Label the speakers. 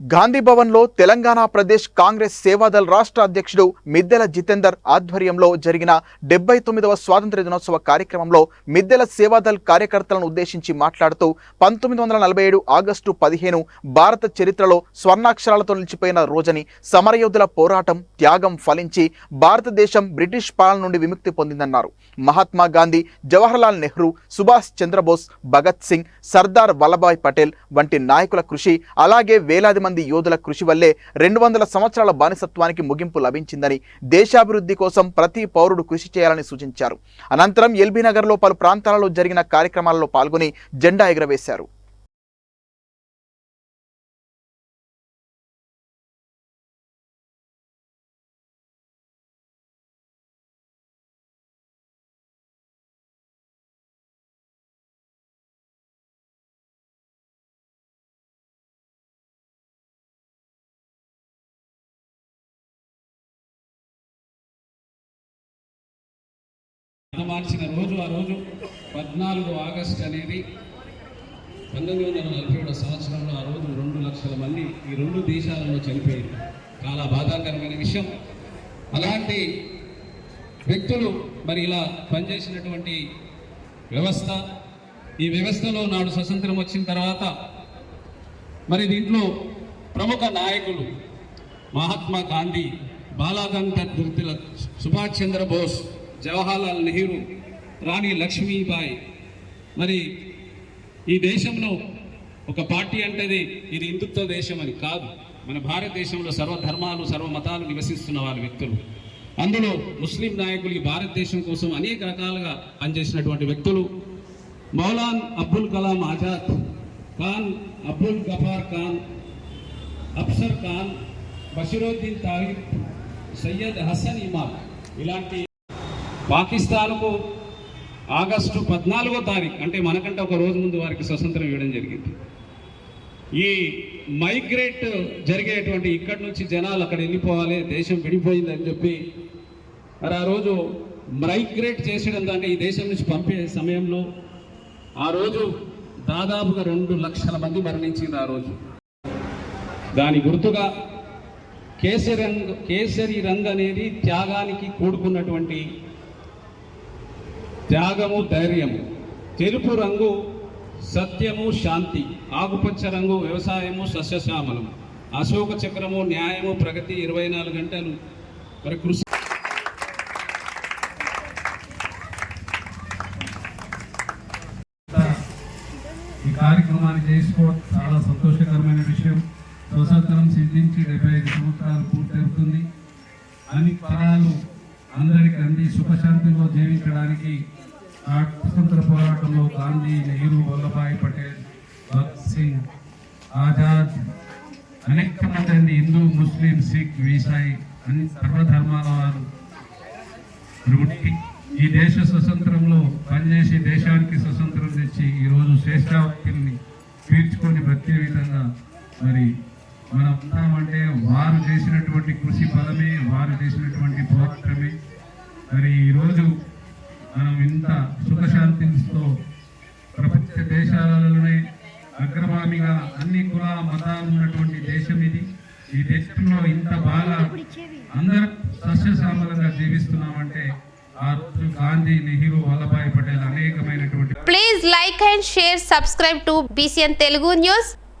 Speaker 1: గాంధీ భవన్లో తెలంగాణ ప్రదేశ్ కాంగ్రెస్ సేవాదల్ రాష్ట్ర అధ్యక్షుడు మిద్దెల జితేందర్ ఆధ్వర్యంలో జరిగిన డెబ్బై తొమ్మిదవ స్వాతంత్ర్య దినోత్సవ కార్యక్రమంలో మిద్దెల సేవాదల్ కార్యకర్తలను ఉద్దేశించి మాట్లాడుతూ పంతొమ్మిది వందల నలభై ఏడు ఆగస్టు పదిహేను భారత చరిత్రలో స్వర్ణాక్షరాలతో నిలిచిపోయిన రోజని సమరయోధుల పోరాటం త్యాగం ఫలించి భారతదేశం బ్రిటిష్ పాలన నుండి విముక్తి పొందిందన్నారు. మహాత్మా గాంధీ జవహర్లాల్ నెహ్రూ సుభాష్ చంద్రబోస్ భగత్ సింగ్ సర్దార్ వల్లభాయ్ పటేల్ వంటి నాయకుల కృషి అలాగే వేలాది మంది యోధుల కృషి వల్లే రెండు వందల సంవత్సరాల బానిసత్వానికి ముగింపు లభించిందని దేశాభివృద్ధి కోసం ప్రతి పౌరుడు కృషి చేయాలని సూచించారు. అనంతరం ఎల్బీనగర్లో పలు ప్రాంతాలలో జరిగిన కార్యక్రమాలలో పాల్గొని జెండా ఎగురవేశారు.
Speaker 2: మార్చిన రోజు ఆ రోజు పద్నాలుగు ఆగస్టు అనేది పంతొమ్మిది వందల నలభై ఏడో సంవత్సరంలో ఆ రోజు రెండు లక్షల మంది ఈ రెండు దేశాలలో చనిపోయింది చాలా బాధాకరమైన విషయం. అలాంటి వ్యక్తులు మరి ఇలా పనిచేసినటువంటి వ్యవస్థ ఈ వ్యవస్థలో నాడు స్వతంత్రం వచ్చిన తర్వాత మరి దీంట్లో ప్రముఖ నాయకులు మహాత్మా గాంధీ బాలాగంధర్ తిలక్ సుభాష్ చంద్రబోస్ జవహర్లాల్ నెహ్రూ రాణి లక్ష్మీబాయి. మరి ఈ దేశంలో ఒక పార్టీ అంటేది ఇది హిందుత్వ దేశం అని కాదు. మన భారతదేశంలో సర్వ ధర్మాలు సర్వ మతాలు నివసిస్తున్న వాళ్ళ వ్యక్తులు. అందులో ముస్లిం నాయకులు ఈ భారతదేశం కోసం అనేక రకాలుగా పనిచేసినటువంటి వ్యక్తులు మౌలాన్ అబ్దుల్ కలాం ఆజాద్ ఖాన్ అబ్దుల్ గఫార్ ఖాన్ అఫ్సర్ ఖాన్ బషీరుద్దీన్ తారీఫ్ సయ్యద్ హసన్ ఇమామ్. ఇలాంటి పాకిస్తాన్కు ఆగస్టు పద్నాలుగో తారీఖు అంటే మనకంటే ఒక రోజు ముందు వారికి స్వతంత్రం ఇవ్వడం జరిగింది. ఈ మైగ్రేట్ జరిగేటువంటి ఇక్కడి నుంచి జనాలు అక్కడ వెళ్ళిపోవాలి దేశం విడిపోయిందని చెప్పి మరి ఆ రోజు మైగ్రేట్ చేసడం అంటే ఈ దేశం నుంచి పంపే సమయంలో ఆ రోజు దాదాపుగా రెండు లక్షల మంది మరణించింది ఆ రోజు. దాని గుర్తుగా కేసరి రంగ్ కేసరి రంగ్ అనేది త్యాగానికి కూడుకున్నటువంటి త్యాగము ధైర్యము. తెలుపు రంగు సత్యము శాంతి. ఆకుపచ్చ రంగు వ్యవసాయము సస్యశ్యామలము. అశోక చక్రము న్యాయము ప్రగతి ఇరవై నాలుగు గంటలు. మరి కృషి
Speaker 3: ఈ కార్యక్రమాన్ని చేసుకోవడం చాలా సంతోషకరమైన విషయం. స్వతంత్రం సిద్ధించి డెబ్బై ఐదు సంవత్సరాలు పూర్తవుతుంది. అన్ని పరాలు అందరికి అంది సుఖశాంతిలో జీవించడానికి ఆ స్వతంత్ర పోరాటంలో గాంధీ నెహ్రూ వల్లభాయ్ పటేల్ భగత్ సింగ్ ఆజాద్ అనేక మంది హిందూ ముస్లిం సిక్ వీసాయి అన్ని సర్వధర్మాల వారు. పుట్టి ఈ దేశ స్వతంత్రంలో పనిచేసి దేశానికి స్వతంత్రం తెచ్చి ఈరోజు శ్రేష్టావతిని తీర్చుకొని బ్రతికే విధంగా మరి వారు చేసినటువంటి కృషి ఫలమే వారు చేసినటువంటి పోరాటమే. మరి ఈరోజు మనం ఇంత సుఖశాంతితో ప్రపంచ దేశాలలోనే అగ్రవామిగా అన్ని కుల మతాలు ఉన్నటువంటి దేశం ఇది. ఈ దేశంలో ఇంత బాగా అందరం సస్యశ్యామలంగా జీవిస్తున్నామంటే ఆ రోజు గాంధీ నెహ్రూ వల్లభాయ్ పటేల్ అనేకమైనటువంటి
Speaker 4: please like and share subscribe to BCN Telugu news